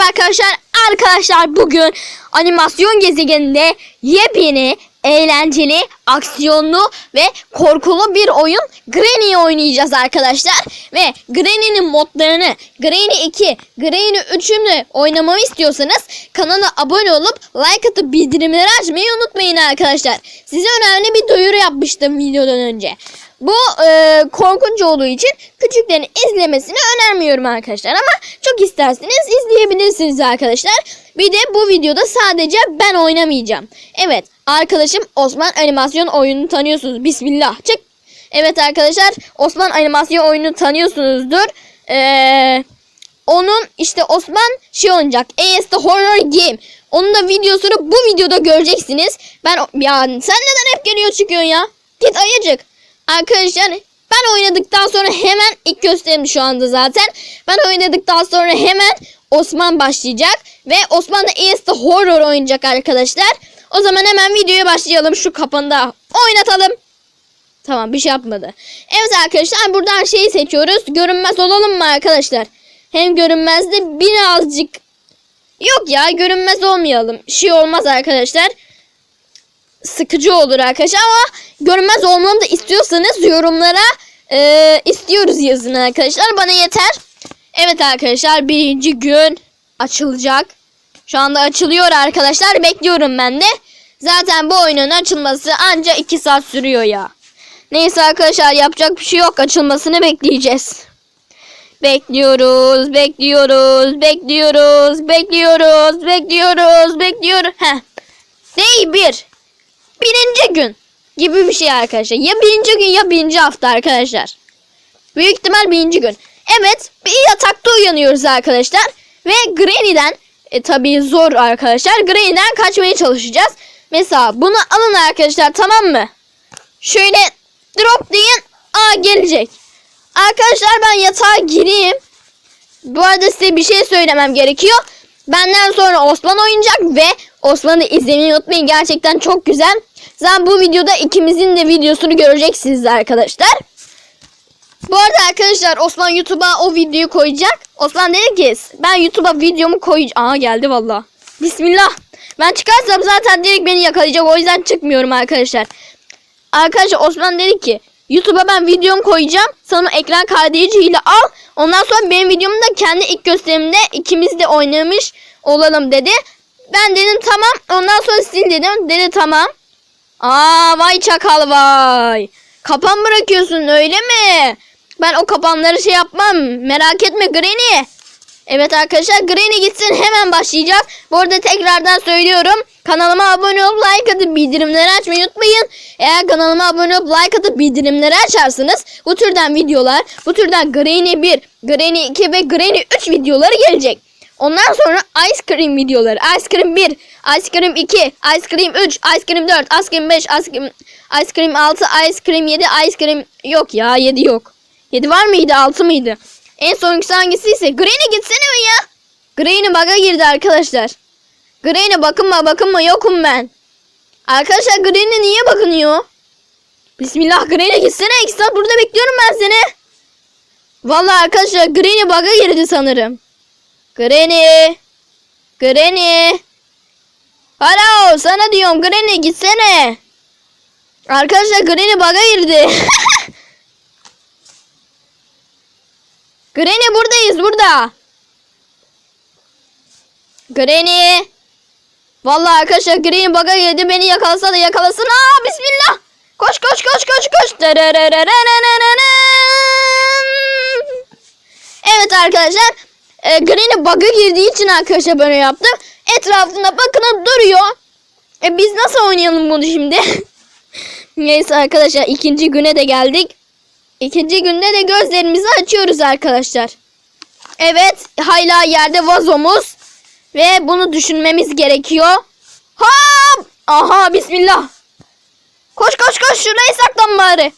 Merhaba arkadaşlar. Arkadaşlar bugün animasyon gezegeninde yepyeni, eğlenceli, aksiyonlu ve korkulu bir oyun Granny oynayacağız arkadaşlar. Ve Granny'nin modlarını Granny 2, Granny 3'ünü oynamamı istiyorsanız kanala abone olup like atıp bildirimleri açmayı unutmayın arkadaşlar. Size önemli bir duyuru yapmıştım videodan önce. Bu e, korkunç olduğu için küçüklerin izlemesini önermiyorum arkadaşlar ama çok isterseniz izleyebilirsiniz arkadaşlar. Bir de bu videoda sadece ben oynamayacağım. Evet arkadaşım Osman animasyon oyununu tanıyorsunuz. Bismillah çık. Evet arkadaşlar Osman animasyon oyununu tanıyorsunuzdur. Eee... Onun işte Osman şey oynayacak. AS The Horror Game. Onun da videosunu bu videoda göreceksiniz. Ben ya sen neden hep geliyor çıkıyorsun ya? Git ayıcık. Arkadaşlar ben oynadıktan sonra hemen ilk gösterim şu anda zaten. Ben oynadıktan sonra hemen Osman başlayacak. Ve Osman da The Horror oynayacak arkadaşlar. O zaman hemen videoya başlayalım. Şu kapında oynatalım. Tamam bir şey yapmadı. Evet arkadaşlar buradan şeyi seçiyoruz. Görünmez olalım mı arkadaşlar? Hem görünmez de birazcık yok ya görünmez olmayalım. Şey olmaz arkadaşlar. Sıkıcı olur arkadaşlar ama görünmez olmamı da istiyorsanız yorumlara e, istiyoruz yazın arkadaşlar. Bana yeter. Evet arkadaşlar birinci gün açılacak. Şu anda açılıyor arkadaşlar. Bekliyorum ben de. Zaten bu oyunun açılması ancak 2 saat sürüyor ya. Neyse arkadaşlar yapacak bir şey yok. Açılmasını bekleyeceğiz. Bekliyoruz, bekliyoruz, bekliyoruz, bekliyoruz, bekliyoruz, bekliyoruz. Heh. Değil bir. Birinci gün gibi bir şey arkadaşlar. Ya birinci gün ya birinci hafta arkadaşlar. Büyük ihtimal birinci gün. Evet bir yatakta uyanıyoruz arkadaşlar. Ve Granny'den e, tabii zor arkadaşlar. Granny'den kaçmaya çalışacağız. Mesela bunu alın arkadaşlar tamam mı? Şöyle drop deyin. Aa gelecek. Arkadaşlar ben yatağa gireyim. Bu arada size bir şey söylemem gerekiyor. Benden sonra Osman oynayacak ve Osman'ı izlemeyi unutmayın. Gerçekten çok güzel. Zaten bu videoda ikimizin de videosunu göreceksiniz arkadaşlar. Bu arada arkadaşlar Osman YouTube'a o videoyu koyacak. Osman dedi ki ben YouTube'a videomu koyacağım. Aa geldi valla. Bismillah. Ben çıkarsam zaten direkt beni yakalayacak. O yüzden çıkmıyorum arkadaşlar. Arkadaşlar Osman dedi ki YouTube'a ben videomu koyacağım. Sana ekran kaydediciyle al. Ondan sonra benim videomu da kendi ilk gösterimde ikimiz de oynamış olalım dedi. Ben dedim tamam. Ondan sonra sil dedim. Dedi tamam. Aa vay çakal vay. Kapan bırakıyorsun öyle mi? Ben o kapanları şey yapmam. Merak etme Granny. Evet arkadaşlar Granny gitsin hemen başlayacağız. Bu arada tekrardan söylüyorum. Kanalıma abone olup like atıp bildirimleri açmayı unutmayın. Eğer kanalıma abone olup like atıp bildirimleri açarsanız bu türden videolar, bu türden Granny 1, Granny 2 ve Granny 3 videoları gelecek. Ondan sonra Ice Cream videoları. Ice Cream 1, Ice Cream 2, Ice Cream 3, Ice Cream 4, Ice Cream 5, Ice Cream, Ice Cream 6, Ice Cream 7, Ice Cream... Yok ya 7 yok. 7 var mıydı 6 mıydı? En sonuncusu hangisiyse. Granny gitsene mi ya? Granny bug'a girdi arkadaşlar. Granny bakınma bakınma yokum ben. Arkadaşlar Granny niye bakınıyor? Bismillah Granny gitsene. 2 saat burada bekliyorum ben seni. Vallahi arkadaşlar Granny bug'a girdi sanırım. Granny. Granny. Alo sana diyorum Granny gitsene. Arkadaşlar Granny bug'a girdi. Granny buradayız burada. Granny. Vallahi arkadaşlar Granny bug'a girdi beni yakalasa da yakalasın. Aa bismillah. Koş koş koş koş koş. Evet arkadaşlar. E, Granny bug'a girdiği için arkadaşlar böyle yaptım. Etrafında bakınıp duruyor. E biz nasıl oynayalım bunu şimdi? Neyse arkadaşlar ikinci güne de geldik. İkinci günde de gözlerimizi açıyoruz arkadaşlar. Evet hala yerde vazomuz. Ve bunu düşünmemiz gerekiyor. Hop! Aha bismillah. Koş koş koş şuraya saklan bari.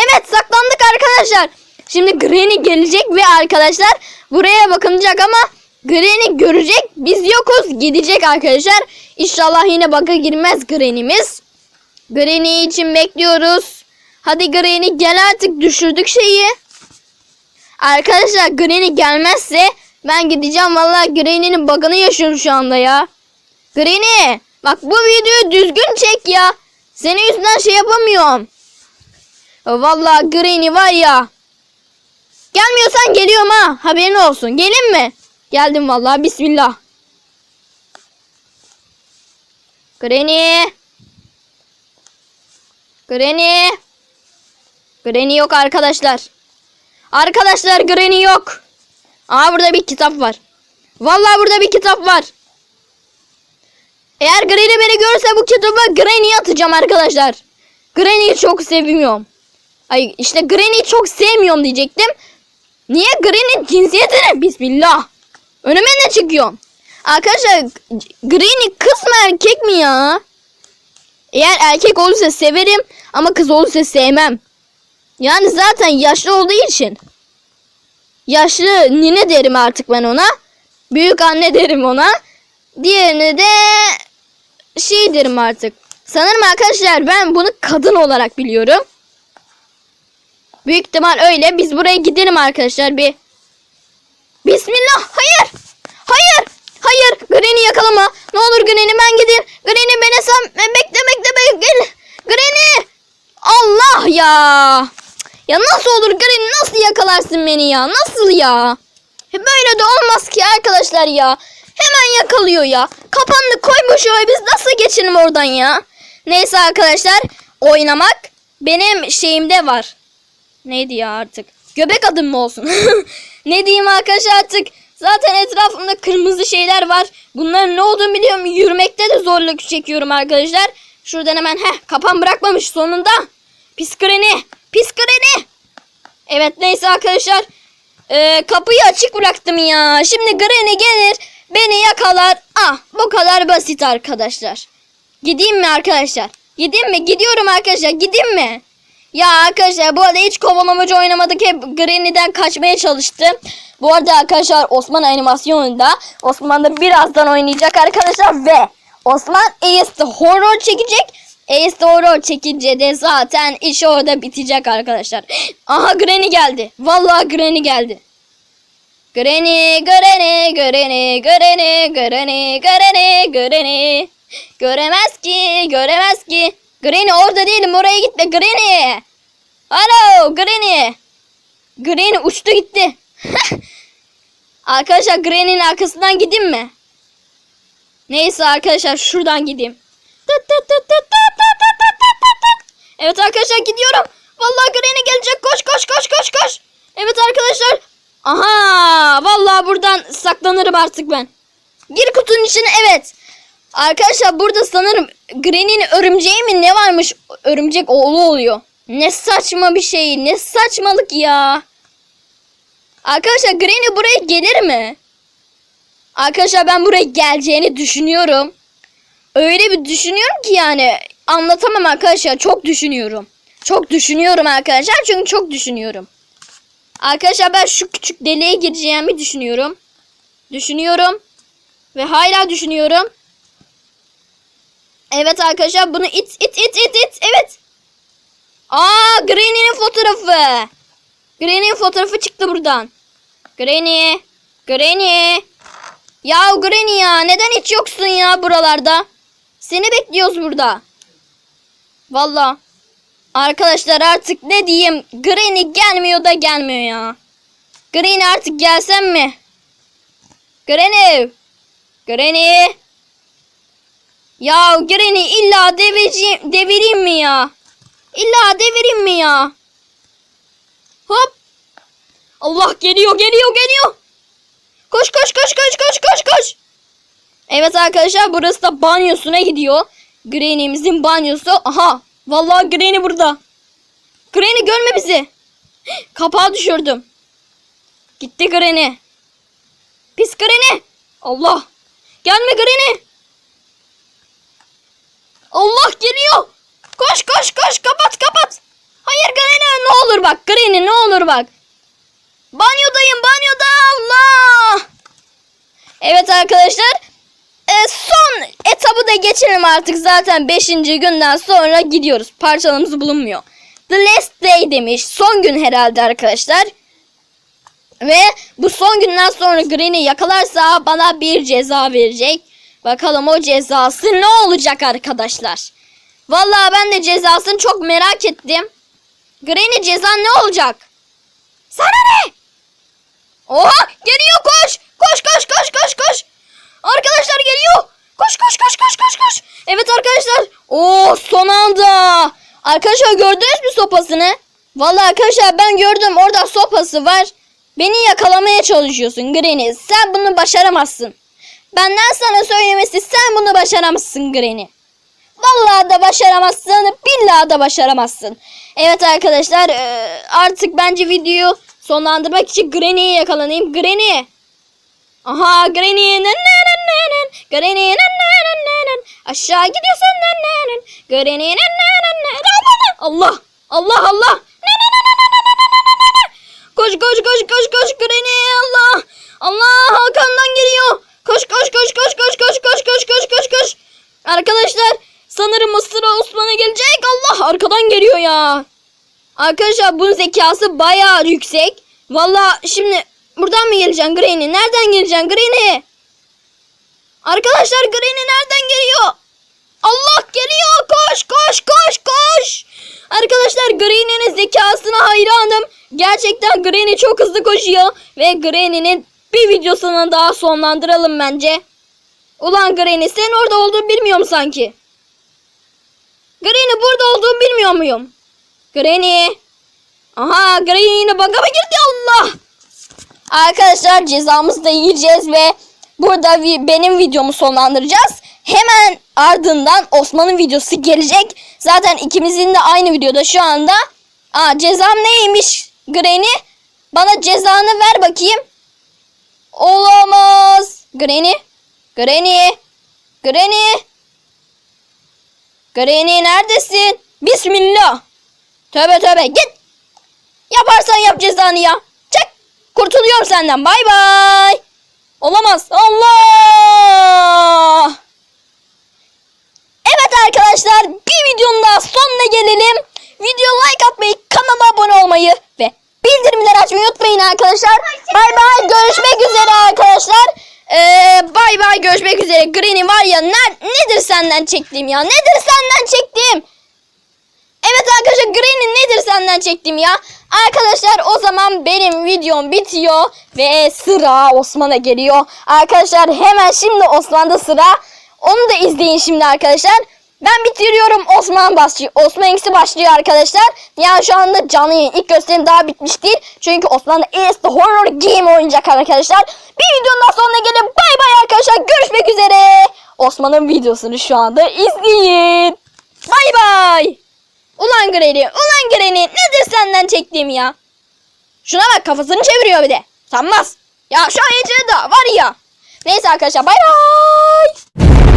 Evet saklandık arkadaşlar. Şimdi Granny gelecek ve arkadaşlar buraya bakınacak ama Granny görecek. Biz yokuz gidecek arkadaşlar. İnşallah yine baka girmez Granny'miz. Granny için bekliyoruz. Hadi Granny gel artık düşürdük şeyi. Arkadaşlar Granny gelmezse ben gideceğim. Vallahi Granny'nin bug'ını yaşıyorum şu anda ya. Granny bak bu videoyu düzgün çek ya. Senin yüzünden şey yapamıyorum. Vallahi Granny var ya. Gelmiyorsan geliyorum ha. Haberin olsun. Gelin mi? Geldim vallahi. Bismillah. Granny. Granny. Granny yok arkadaşlar. Arkadaşlar Granny yok. Aa burada bir kitap var. Vallahi burada bir kitap var. Eğer Granny beni görürse bu kitabı Granny'ye atacağım arkadaşlar. Granny'yi çok sevmiyorum. Ay işte Granny'yi çok sevmiyorum diyecektim. Niye Granny cinsiyeti ne? Bismillah. Önüme ne çıkıyor? Arkadaşlar Granny kız mı erkek mi ya? Eğer erkek olursa severim ama kız olursa sevmem. Yani zaten yaşlı olduğu için. Yaşlı nine derim artık ben ona. Büyük anne derim ona. Diğerini de şey derim artık. Sanırım arkadaşlar ben bunu kadın olarak biliyorum. Büyük ihtimal öyle. Biz buraya gidelim arkadaşlar bir. Bismillah. Hayır. Hayır. Hayır. Granny yakalama. Ne olur Granny ben gideyim. Granny beni sen bekle bekle bekle. Granny. Allah ya. Ya nasıl olur Granny nasıl yakalarsın beni ya? Nasıl ya? E Böyle de olmaz ki arkadaşlar ya. Hemen yakalıyor ya. Kapandı koymuş öyle biz nasıl geçelim oradan ya? Neyse arkadaşlar oynamak benim şeyimde var. Neydi ya artık? Göbek adım mı olsun? ne diyeyim arkadaşlar artık? Zaten etrafımda kırmızı şeyler var. Bunların ne olduğunu biliyorum. Yürümekte de zorluk çekiyorum arkadaşlar. Şuradan hemen heh kapan bırakmamış sonunda. Pis kreni. Pis kreni. Evet neyse arkadaşlar. Ee, kapıyı açık bıraktım ya. Şimdi Granny gelir beni yakalar. Ah bu kadar basit arkadaşlar. Gideyim mi arkadaşlar? Gideyim mi? Gidiyorum arkadaşlar. Gideyim mi? Ya arkadaşlar bu arada hiç kovalamacı oynamadık. Hep Granny'den kaçmaya çalıştım. Bu arada arkadaşlar Osman animasyonunda Osman da birazdan oynayacak arkadaşlar ve Osman Ace Horror çekecek. Ace Horror çekince de zaten iş orada bitecek arkadaşlar. Aha Granny geldi. Vallahi Granny geldi. Granny, Granny, Granny, Granny, Granny, Granny, Granny. Göremez ki, göremez ki. Granny orada değilim oraya gitme Granny. Alo Granny. Granny uçtu gitti. arkadaşlar Granny'nin arkasından gideyim mi? Neyse arkadaşlar şuradan gideyim. Evet arkadaşlar gidiyorum. Vallahi Granny gelecek koş koş koş koş koş. Evet arkadaşlar. Aha vallahi buradan saklanırım artık ben. Gir kutunun içine evet. Arkadaşlar burada sanırım Granny'nin örümceği mi ne varmış? Örümcek oğlu oluyor. Ne saçma bir şey. Ne saçmalık ya. Arkadaşlar Granny buraya gelir mi? Arkadaşlar ben buraya geleceğini düşünüyorum. Öyle bir düşünüyorum ki yani anlatamam arkadaşlar. Çok düşünüyorum. Çok düşünüyorum arkadaşlar çünkü çok düşünüyorum. Arkadaşlar ben şu küçük deliğe gireceğimi düşünüyorum. Düşünüyorum. Ve hala düşünüyorum. Evet arkadaşlar bunu it it it it it. Evet. Aa Granny'nin fotoğrafı. Granny'nin fotoğrafı çıktı buradan. Granny. Granny. Ya Granny ya neden hiç yoksun ya buralarda? Seni bekliyoruz burada. Valla. Arkadaşlar artık ne diyeyim? Granny gelmiyor da gelmiyor ya. Granny artık gelsem mi? Granny. Granny. Ya Granny illa devireceğim, devireyim mi ya? İlla devireyim mi ya? Hop. Allah geliyor geliyor geliyor. Koş koş koş koş koş koş koş. Evet arkadaşlar burası da banyosuna gidiyor. Granny'mizin banyosu. Aha. Vallahi Granny burada. Granny görme bizi. Kapağı düşürdüm. Gitti Granny. Pis Granny. Allah. Gelme Granny. Allah geliyor. Koş koş koş kapat kapat. Hayır Granny ne olur bak Granny ne olur bak. Banyodayım banyoda Allah. Evet arkadaşlar. E, son etabı da geçelim artık zaten 5. günden sonra gidiyoruz. Parçalarımız bulunmuyor. The last day demiş. Son gün herhalde arkadaşlar. Ve bu son günden sonra Granny yakalarsa bana bir ceza verecek. Bakalım o cezası ne olacak arkadaşlar. Vallahi ben de cezasını çok merak ettim. Granny cezan ne olacak? Sana ne? Oha geliyor koş. Koş koş koş koş koş. Arkadaşlar geliyor. Koş koş koş koş koş koş. Evet arkadaşlar. Oo son anda. Arkadaşlar gördünüz mü sopasını? Vallahi arkadaşlar ben gördüm orada sopası var. Beni yakalamaya çalışıyorsun Granny. Sen bunu başaramazsın. Benden sana söylemesi sen bunu başaramazsın Granny. Vallahi da başaramazsın, billahi da başaramazsın. Evet arkadaşlar artık bence videoyu sonlandırmak için Granny'ye yakalanayım. Granny! Aha Granny! Granny! Aşağı gidiyorsun. Granny! Allah! Allah Allah! Koş koş koş koş koş Granny! Allah! Allah Hakan'dan geliyor. Koş koş koş koş koş koş koş koş koş koş koş. Arkadaşlar sanırım Mısır Osman'a gelecek. Allah arkadan geliyor ya. Arkadaşlar bunun zekası bayağı yüksek. Valla şimdi buradan mı geleceksin Granny? Nereden geleceksin Granny? Arkadaşlar Granny nereden geliyor? Allah geliyor. Koş koş koş koş. Arkadaşlar Granny'nin zekasına hayranım. Gerçekten Granny çok hızlı koşuyor. Ve Granny'nin bir videosunu daha sonlandıralım bence. Ulan Granny sen orada olduğunu bilmiyorum sanki. Granny burada olduğunu bilmiyor muyum? Granny. Aha Granny yine mı girdi Allah. Arkadaşlar cezamızı da yiyeceğiz ve burada vi- benim videomu sonlandıracağız. Hemen ardından Osman'ın videosu gelecek. Zaten ikimizin de aynı videoda şu anda. Aa cezam neymiş Granny? Bana cezanı ver bakayım. Olamaz. Granny. Granny. Granny. Granny neredesin? Bismillah. Tövbe tövbe git. Yaparsan yap cezanı ya. Çek. Kurtuluyorum senden. Bay bay. Olamaz. Allah. Evet arkadaşlar bir videonun daha sonuna gelelim. Video like atmayı, kanala abone olmayı ve bildirimleri açmayı unutmayın arkadaşlar. Bay bay görüşmek üzere arkadaşlar. Ee, bay bay görüşmek üzere. Green'i var ya ne, nedir senden çektiğim ya? Nedir senden çektiğim? Evet arkadaşlar Green'in nedir senden çektim ya? Arkadaşlar o zaman benim videom bitiyor ve sıra Osman'a geliyor. Arkadaşlar hemen şimdi Osman'da sıra. Onu da izleyin şimdi arkadaşlar. Ben bitiriyorum Osman başlıyor. Osman ikisi başlıyor arkadaşlar. Yani şu anda canlı yayın ilk gösterim daha bitmiş değil. Çünkü Osman da It's Horror Game oynayacak arkadaşlar. Bir videonun daha sonuna gelin. Bay bay arkadaşlar. Görüşmek üzere. Osman'ın videosunu şu anda izleyin. Bay bay. Ulan Granny, ulan Granny nedir senden çektiğim ya? Şuna bak kafasını çeviriyor bir de. Sanmaz. Ya şu an da var ya. Neyse arkadaşlar bay bay.